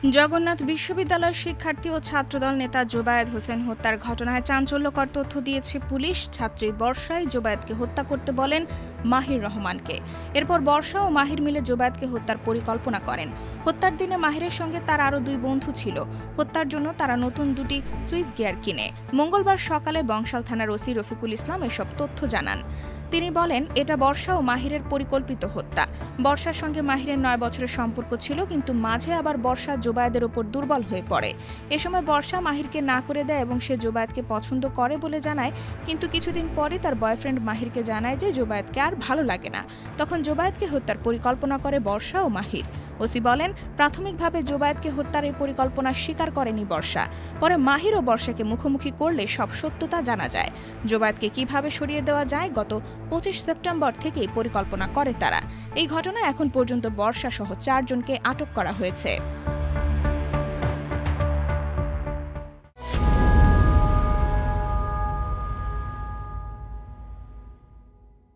জগন্নাথ বিশ্ববিদ্যালয়ের শিক্ষার্থী ও ছাত্রদল নেতা জোবায়েদ হোসেন হত্যার ঘটনায় চাঞ্চল্যকর তথ্য দিয়েছে পুলিশ। ছাত্রী বর্ষায় জোবায়েদকে হত্যা করতে বলেন মাহির রহমানকে। এরপর বর্ষা ও মাহির মিলে জোবায়েদকে হত্যার পরিকল্পনা করেন। হত্যার দিনে মাহিরের সঙ্গে তার আরও দুই বন্ধু ছিল। হত্যার জন্য তারা নতুন দুটি সুইস গিয়ার কিনে। মঙ্গলবার সকালে বংশাল থানার ওসি রফিকুল ইসলাম এসব তথ্য জানান। তিনি বলেন, এটা বর্ষা ও মাহিরের পরিকল্পিত হত্যা। বর্ষার সঙ্গে মাহিরের নয় বছরের সম্পর্ক ছিল, কিন্তু মাঝে আবার বর্ষা জোবায়েদের ওপর দুর্বল হয়ে পড়ে। এ সময় বর্ষা মাহিরকে না করে দেয় এবং সে জোবায়েদকে পছন্দ করে বলে জানায়, কিন্তু কিছুদিন পরে তার বয়ফ্রেন্ড মাহিরকে জানায় যে জোবায়েদকে আর ভালো লাগে না। তখন জোবায়েদকে হত্যার পরিকল্পনা করে বর্ষা ও মাহির। ওসি বলেন, প্রাথমিকভাবে জোবায়েতকে হত্যার এই পরিকল্পনা স্বীকার করেনি বর্ষা। পরে মাহির ও বর্ষাকে মুখোমুখি করলে সব সত্যতা জানা যায়। জোবায়েতকে কীভাবে সরিয়ে দেওয়া যায় গত পঁচিশ সেপ্টেম্বর থেকেই পরিকল্পনা করে তারা। এই ঘটনায় এখন পর্যন্ত বর্ষা সহ চারজনকে আটক করা হয়েছে।